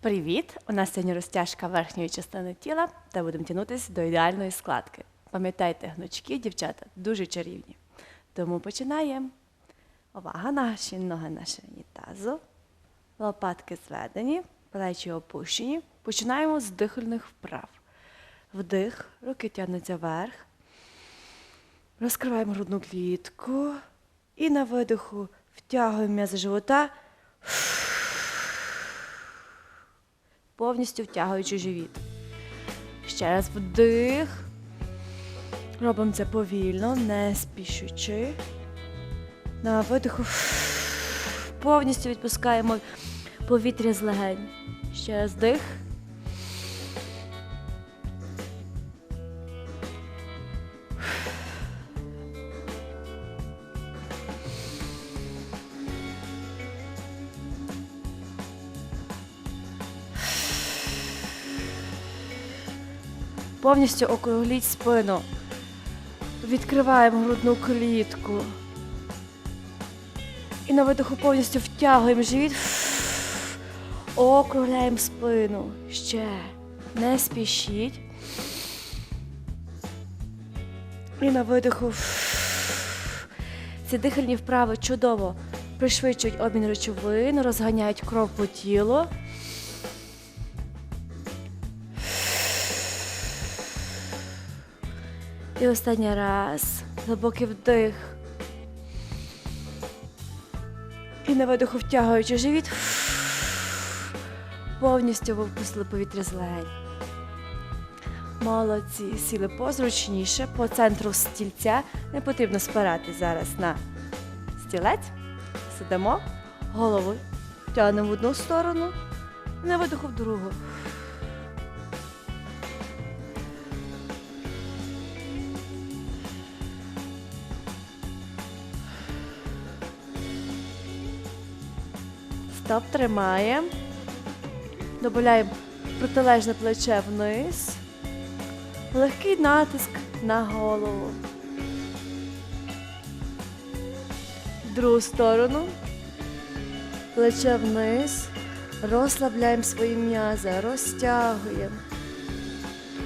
Привіт! У нас сьогодні розтяжка верхньої частини тіла, де будемо тягнутися до ідеальної складки. Пам'ятайте, гнучки, дівчата, дуже чарівні. Тому починаємо. Увага, наші ноги на ширині тазу. Лопатки зведені, плечі опущені. Починаємо з дихальних вправ. Вдих, руки тягнуться вверх. Розкриваємо грудну клітку. І на видиху втягуємо м'язи живота. Повністю втягуючи живіт. Ще раз вдих. Робимо це повільно, не спішучи. На видиху повністю відпускаємо повітря з легень. Ще раз вдих. Повністю округліть спину. Відкриваємо грудну клітку. І на видиху повністю втягуємо живіт. Округляємо спину. Ще. Не спішіть. І на видиху. Ці дихальні вправи чудово пришвидшують обмін речовин, розганяють кров по тілу. І останній раз. Глибокий вдих. І на видиху втягуючи живіт. Повністю випустили повітря з легень. Молодці. Сіли позручніше, по центру стільця. Не потрібно спирати зараз на стілець. Сидимо, голову тягнемо в одну сторону, на видиху в другу. Стоп, тримаємо. Добавляємо протилежне плече вниз. Легкий натиск на голову. Другу сторону. Плече вниз. Розслабляємо свої м'язи, розтягуємо.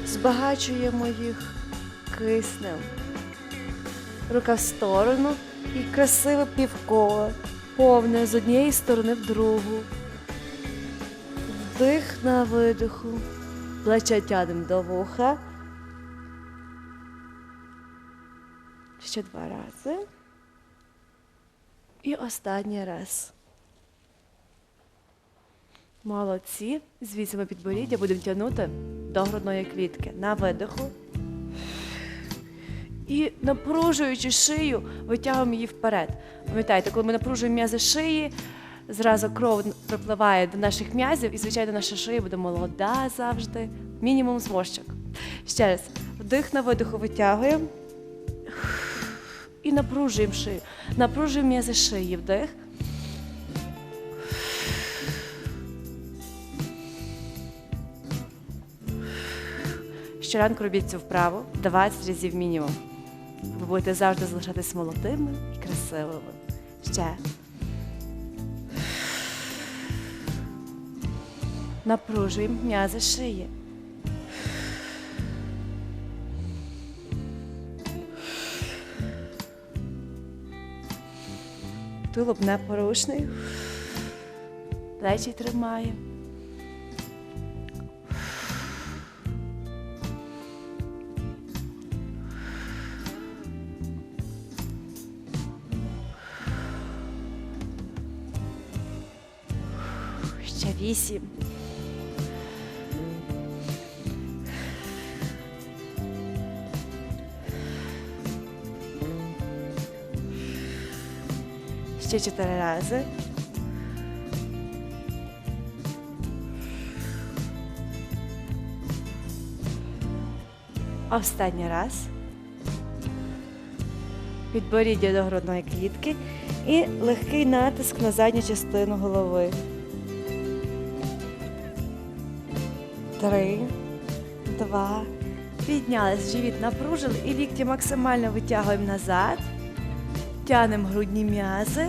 Збагачуємо їх киснем. Рука в сторону і красиве півколо повне з однієї сторони в другу. Вдих на видиху. Плече тянемо до вуха. Ще два рази. І останній раз. Молодці. Звісимо підборіддя, будемо тягнути до грудної клітки. На видиху. І напружуючи шию, витягуємо її вперед. Пам'ятаєте, коли ми напружуємо м'язи шиї, зразу кров припливає до наших м'язів, і, звичайно, наша шия буде молода завжди. Мінімум зморщок. Ще раз. Вдих на видиху витягуємо. І напружуємо шию. Напружуємо м'язи шиї. Вдих. Щоранку робіть цю вправу 20 разів мінімум ви будете завжди залишатись молодими і красивими. Ще. Напружуємо м'язи шиї. Тулуб не порушний. Плечі тримаємо. 8. Ще чотири рази. Останній раз. Підборіддя до грудної клітки і легкий натиск на задню частину голови. Три, два. Піднялись. Живіт напружили і лікті максимально витягуємо назад. Тянемо грудні м'язи.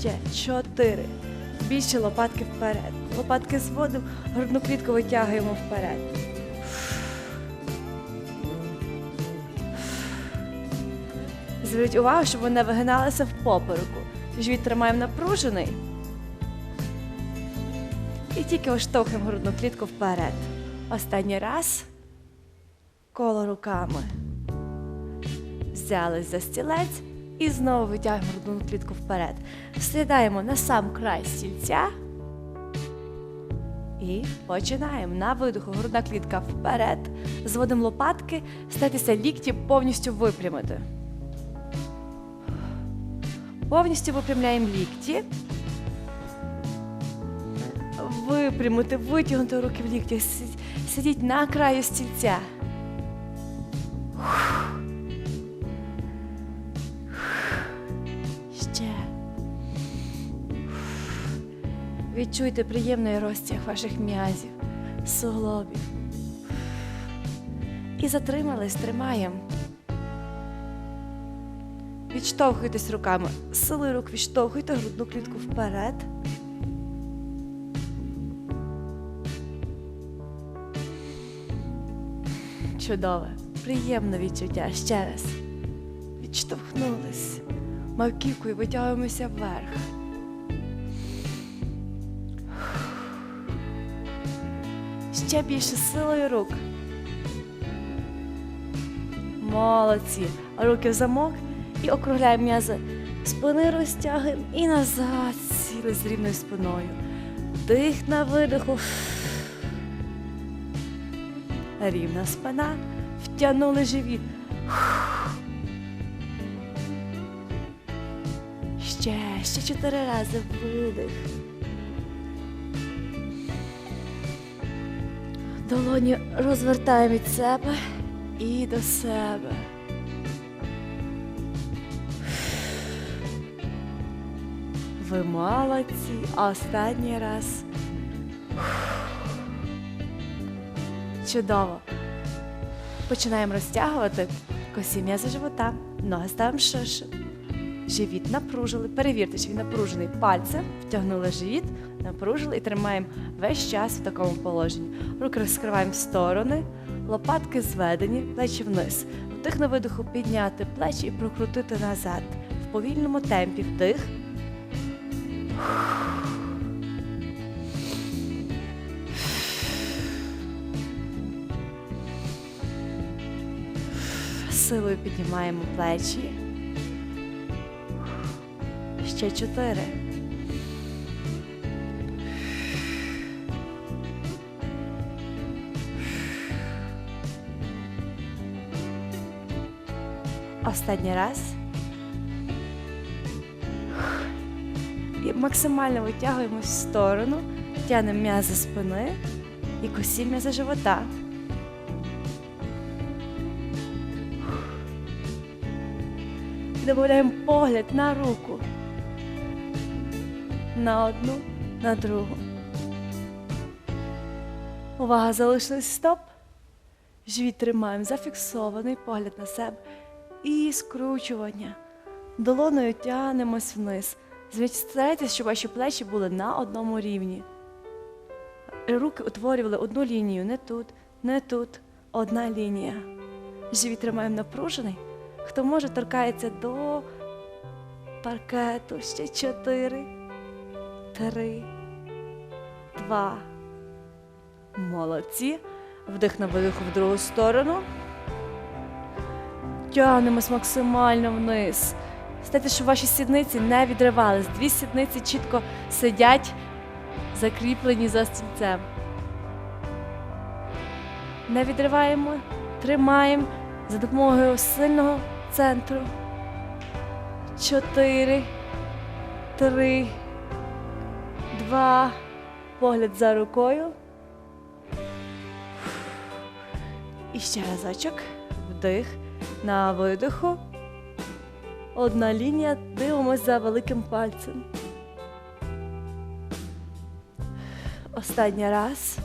Ще чотири. Більше лопатки вперед. Лопатки зводимо, грудну клітку витягуємо вперед. Зверніть увагу, щоб ви не вигиналися в попереку. Живіт тримаємо напружений. І тільки оштовхуємо грудну клітку вперед. Останній раз. Коло руками. Взялись за стілець і знову витягуємо грудну клітку вперед. Сідаємо на сам край стільця. І починаємо. На видоху грудна клітка вперед. Зводимо лопатки, статися лікті повністю випрямити. Повністю випрямляємо лікті. Випрямити, витягнути руки в лікті. Сидіть- на краю стільця. Ще. Відчуйте приємний розтяг ваших м'язів, суглобів. І затримались, тримаємо. Відштовхуйтесь руками. Сили рук відштовхуйте грудну клітку вперед. Чудове, приємне відчуття. Ще раз. Відштовхнулись. Маківкою витягуємося вверх. Ще більше силою рук. Молодці. Руки в замок і округляємо м'язи. Спини розтягуємо і назад. Сіли з рівною спиною. Дих на видиху. Рівна спина. Втягнули живіт. Ще, ще чотири рази видих. Долоні розвертаємо від себе і до себе. Ви молодці. Останній раз. Чудово. Починаємо розтягувати косі м'язи живота. Ноги ставимо ширше. Живіт напружили. Перевірте, чи він напружений пальцем, втягнули живіт, напружили і тримаємо весь час в такому положенні. Руки розкриваємо в сторони, лопатки зведені, плечі вниз. Вдих на видиху підняти плечі і прокрутити назад. В повільному темпі вдих. Силою піднімаємо плечі. Ще чотири. Останній раз. Максимально витягуємось в сторону, тягнемо м'язи спини і косі м'язи живота. І додаємо погляд на руку. На одну, на другу. Увага, залишилась стоп. Живіт тримаємо, зафіксований погляд на себе. І скручування. Долоною тягнемось вниз. Старайтесь, щоб ваші плечі були на одному рівні. Руки утворювали одну лінію, не тут, не тут. Одна лінія. Живіт тримаємо напружений. Хто може, торкається до паркету. Ще чотири, три, два. Молодці. Вдих на видиху в другу сторону. Тягнемось максимально вниз. Стайте, щоб ваші сідниці не відривались. Дві сідниці чітко сидять, закріплені за стільцем. Не відриваємо, тримаємо за допомогою сильного центру. Чотири, три, два. Погляд за рукою. І ще разочок. Вдих на видиху. Одна лінія, дивимось за великим пальцем. Останній раз.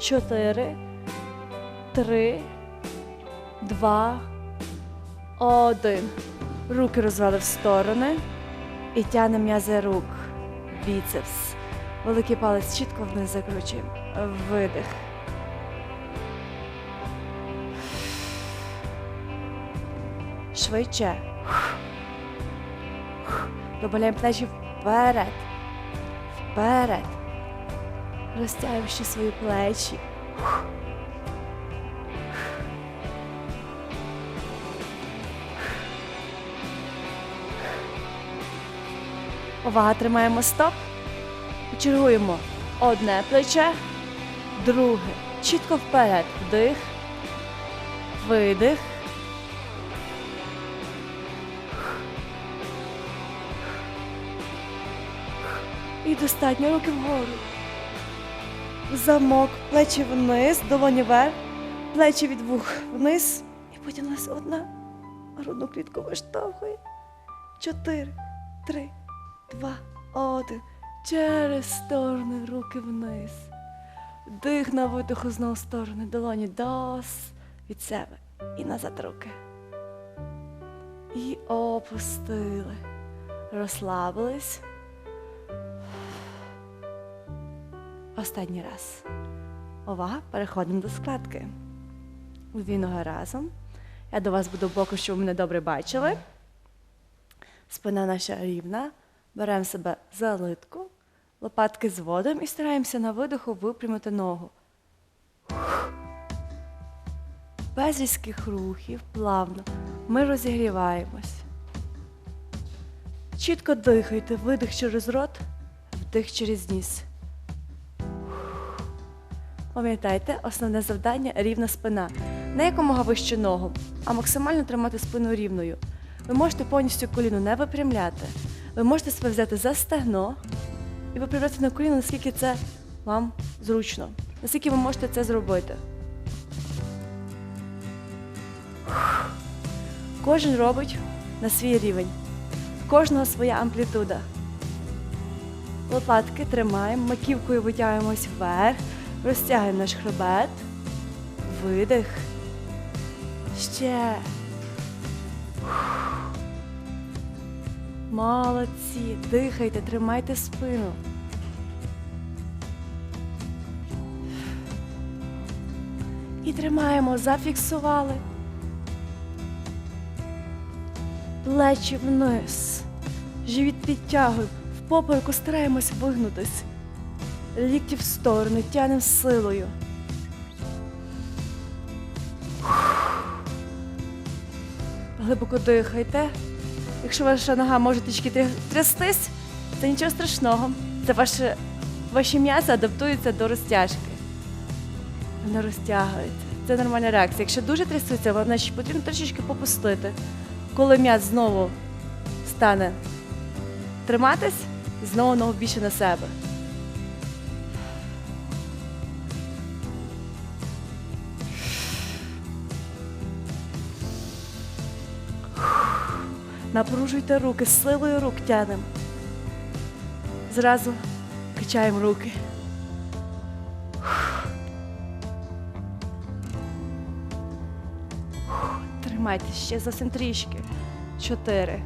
Чотири, три, два, один. Руки розвели в сторони і тягнемо м'язи рук. Біцепс. Великий палець чітко вниз закручуємо. Видих. Швидше. Добавляємо плечі вперед. Вперед. Розтягуємо ще свої плечі. Увага, тримаємо стоп. Чергуємо одне плече, друге. Чітко вперед. Вдих. Видих. Достатньо руки вгору. Замок, плечі вниз, долоні вверх, плечі від вух вниз. І потягнулася одна. Грудну клітку виштовхує. Чотири, три, два, один. Через сторони руки вниз. Дих на видиху знову сторони. Долоні дос від себе. І назад руки. І опустили. Розслабились. Останній раз. Увага, переходимо до складки. Дві ноги разом. Я до вас буду боку, щоб ви мене добре бачили. Спина наша рівна. Беремо себе за литку, лопатки зводимо і стараємося на видиху випрямити ногу. Без різких рухів, плавно. Ми розігріваємось. Чітко дихайте, видих через рот, вдих через ніс. Пам'ятайте, основне завдання рівна спина. Не якомога вище ногу, а максимально тримати спину рівною. Ви можете повністю коліно не випрямляти. Ви можете себе взяти за стегно і випрямляти на коліно, наскільки це вам зручно. Наскільки ви можете це зробити. Кожен робить на свій рівень. В кожного своя амплітуда. Лопатки тримаємо, маківкою витягуємось вверх, розтягуємо наш хребет, видих. Ще. Молодці, дихайте, тримайте спину. І тримаємо, зафіксували. Плечі вниз. Живіт підтягуємо. В попереку стараємось вигнутись. Лікті в сторони, тянемо силою. Глибоко дихайте. Якщо ваша нога може трішки трястись, це нічого страшного. Це ваше, ваші м'язи адаптуються до розтяжки. Вони розтягуються. Це нормальна реакція. Якщо дуже трясуться, вам значить потрібно трішечки попустити. Коли м'яз знову стане триматись, знову ногу більше на себе. Напружуйте руки, силою рук тянемо. Зразу качаємо руки. Тримайте ще зовсім трішки. Чотири.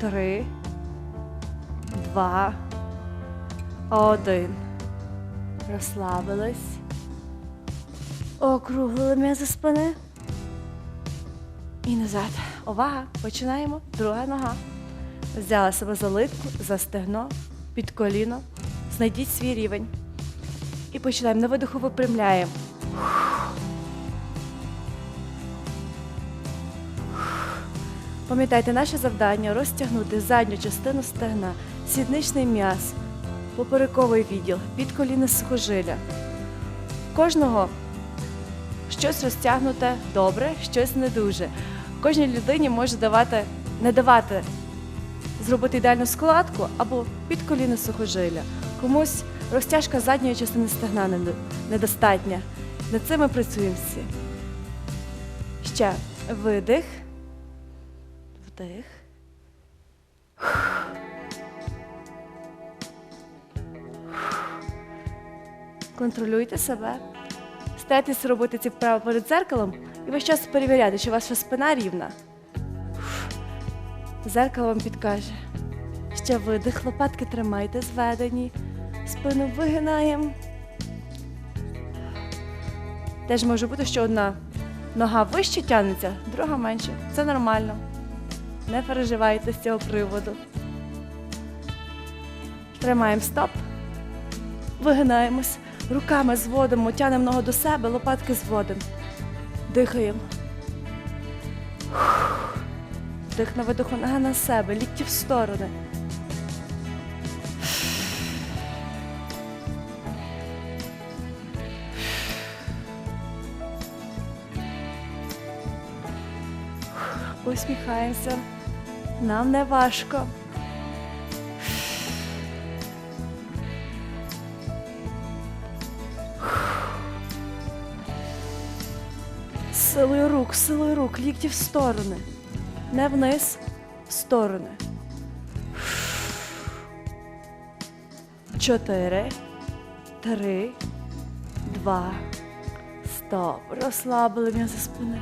Три. Два. Один. Розслабились. Округлили м'язи спини. І назад. Увага! Починаємо. Друга нога. Взяла себе за литку, за стегно, під коліно. Знайдіть свій рівень. І починаємо. На видиху випрямляємо. Пам'ятайте, наше завдання розтягнути задню частину стегна, сідничний м'яз, поперековий відділ, підколінне сухожилля. Кожного щось розтягнуте добре, щось не дуже. Кожній людині може давати, не давати зробити ідеальну складку або підколінне сухожилля. Комусь розтяжка задньої частини стегна недостатня. Над цим ми працюємо всі. Ще видих. Вдих. Контролюйте себе. Старайтесь робити ці вправи перед дзеркалом І весь час перевіряти, чи ваша спина рівна. Зеркало вам підкаже. Ще видих, лопатки тримайте зведені. Спину вигинаємо. Теж може бути, що одна нога вище тягнеться, друга менше. Це нормально. Не переживайте з цього приводу. Тримаємо стоп. Вигинаємось. Руками зводимо, тянемо ногу до себе, лопатки зводимо. Дихаємо. Вдих на видоху нога на себе, лікті в сторони. Усміхаємося. Нам не важко. Силою рук, силою рук, лікті в сторони. Не вниз, в сторони. Чотири, три, два. Стоп. Розслабили м'язи спини.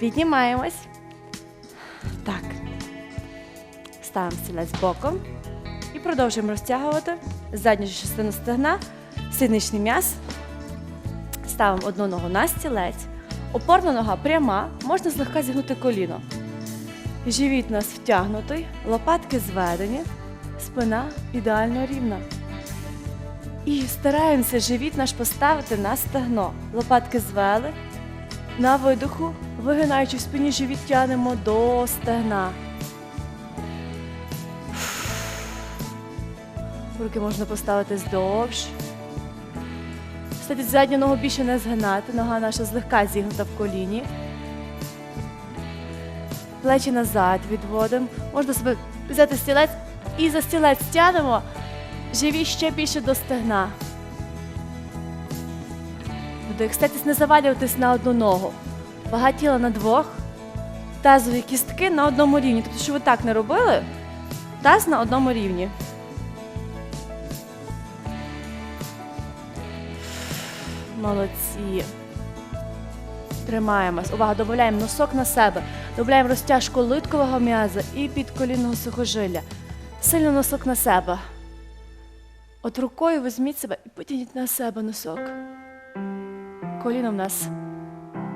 Піднімаємось. Так. Ставимо стілець боком і продовжуємо розтягувати задню частину стегна, сідничний м'яз. Ставимо одну ногу на стілець. Опорна нога пряма, можна злегка зігнути коліно. Живіт нас втягнутий, лопатки зведені, спина ідеально рівна. І стараємося живіт наш поставити на стегно. Лопатки звели. На видоху, вигинаючи в спині, живіт тянемо до стегна. Руки можна поставити здовж. Кстати, задню ногу більше не згинати, нога наша злегка зігнута в коліні. Плечі назад відводимо. Можна себе взяти стілець і за стілець тянемо. Живі ще більше до стегна. Вдих. Старайтесь не завалюватись на одну ногу. Вага тіла на двох. Тазові кістки на одному рівні. Тобто, що ви так не робили, таз на одному рівні. Молодці. Тримаємось. Увага, додаємо носок на себе. Додаємо розтяжку литкового м'яза і підколінного сухожилля. Сильно носок на себе. От рукою візьміть себе і потягніть на себе носок. Коліно в нас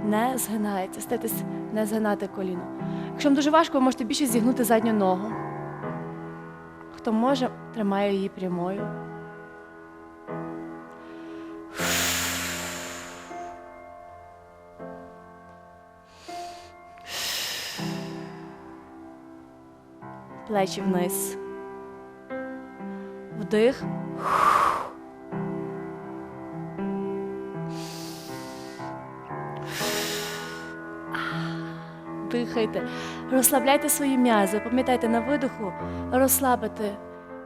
не згинається. Старайтесь не згинати коліно. Якщо вам дуже важко, ви можете більше зігнути задню ногу. Хто може, тримає її прямою. Плечі вниз. Вдих. Дихайте, розслабляйте свої м'язи. Пам'ятайте на видоху розслабити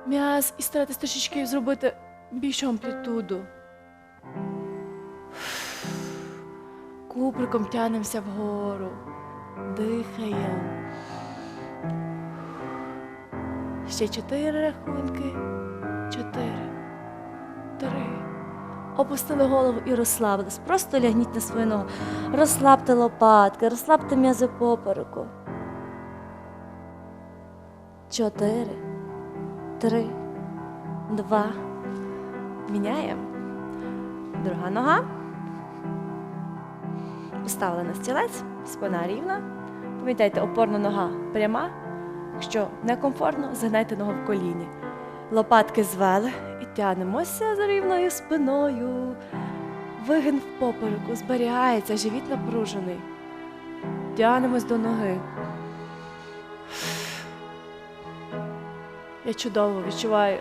м'яз і старайтесь трішечки зробити більшу амплітуду. Куприком тянемося вгору. Дихаємо. Ще чотири рахунки. Чотири. Три. Опустили голову і розслабились. Просто лягніть на свою ногу. Розслабте лопатки, розслабте м'язи попереку. Чотири. Три. Два. Міняємо. Друга нога. Поставили на стілець, спина рівна. Пам'ятайте, опорна нога пряма. Якщо некомфортно, загнайте ногу в коліні. Лопатки звели і тянемося за рівною спиною. Вигин в попереку, зберігається, живіт напружений. Тянемось до ноги. Я чудово відчуваю,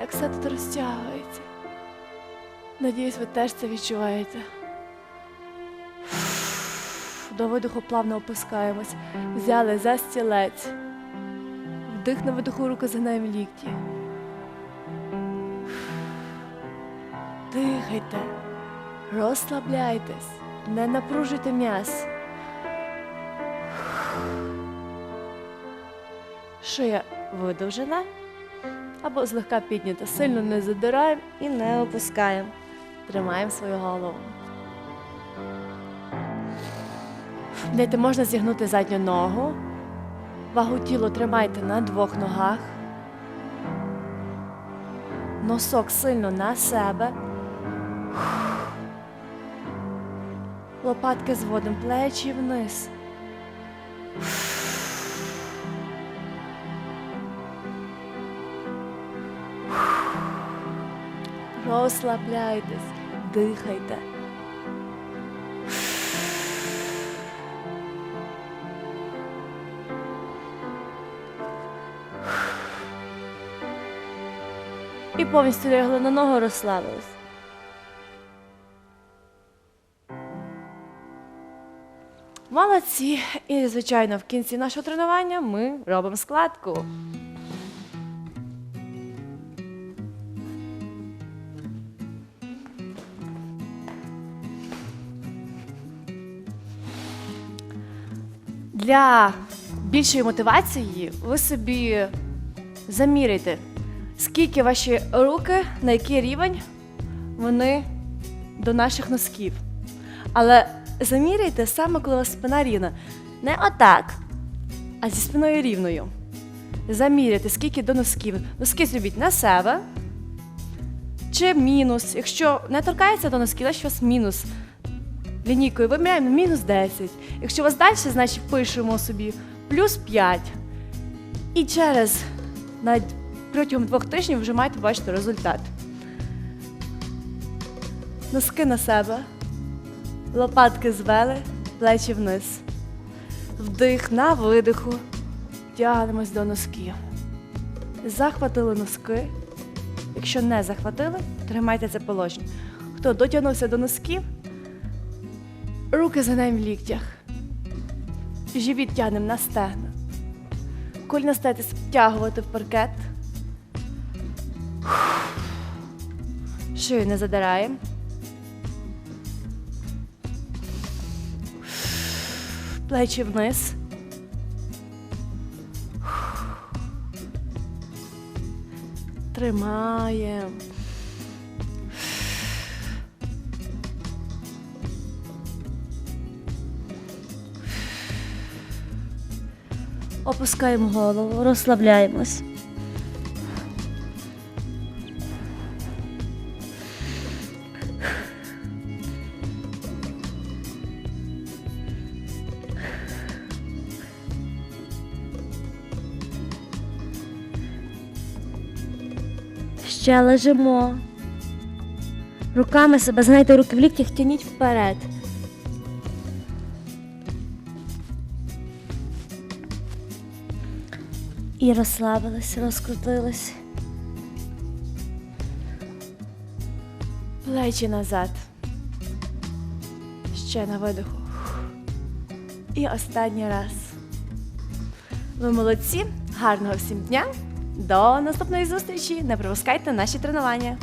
як все тут розтягується. Надіюсь, ви теж це відчуваєте. До видоху плавно опускаємось. Взяли за стілець. Вдих на видоху, руки загинаємо лікті. Дихайте, розслабляйтесь, не напружуйте м'яз. Шия видовжена або злегка піднята. Сильно не задираємо і не опускаємо. Тримаємо свою голову. Дайте можна зігнути задню ногу. Вагу тілу тримайте на двох ногах. Носок сильно на себе. Лопатки зводимо плечі вниз. Розслабляйтесь, дихайте. І повністю лягли на ногу, розслабились. Молодці! І, звичайно, в кінці нашого тренування ми робимо складку. Для більшої мотивації ви собі заміряйте, скільки ваші руки, на який рівень вони до наших носків. Але заміряйте саме, коли у вас спина рівна. Не отак, а зі спиною рівною. Заміряйте, скільки до носків. Носки зробіть на себе. Чи мінус. Якщо не торкається до носків, значить у вас мінус. Лінійкою виміряємо мінус 10. Якщо у вас далі, значить пишемо собі плюс 5. І через протягом двох тижнів вже маєте бачити результат. Носки на себе. Лопатки звели, плечі вниз. Вдих на видиху. Тягнемось до носків. Захватили носки. Якщо не захватили, тримайте це положення. Хто дотягнувся до носків, руки ним в ліктях. Живіт тягнемо на стегна. Коліна старайтесь втягувати в паркет. Шию не задираємо. Плечі вниз. Тримаємо. Опускаємо голову, розслабляємось. Ще лежимо. Руками себе, знаєте, руки в ліктях тяніть вперед. І розслабились, розкрутились. Плечі назад. Ще на видиху. І останній раз. Ви молодці. Гарного всім дня. До наступної зустрічі. Не пропускайте наші тренування.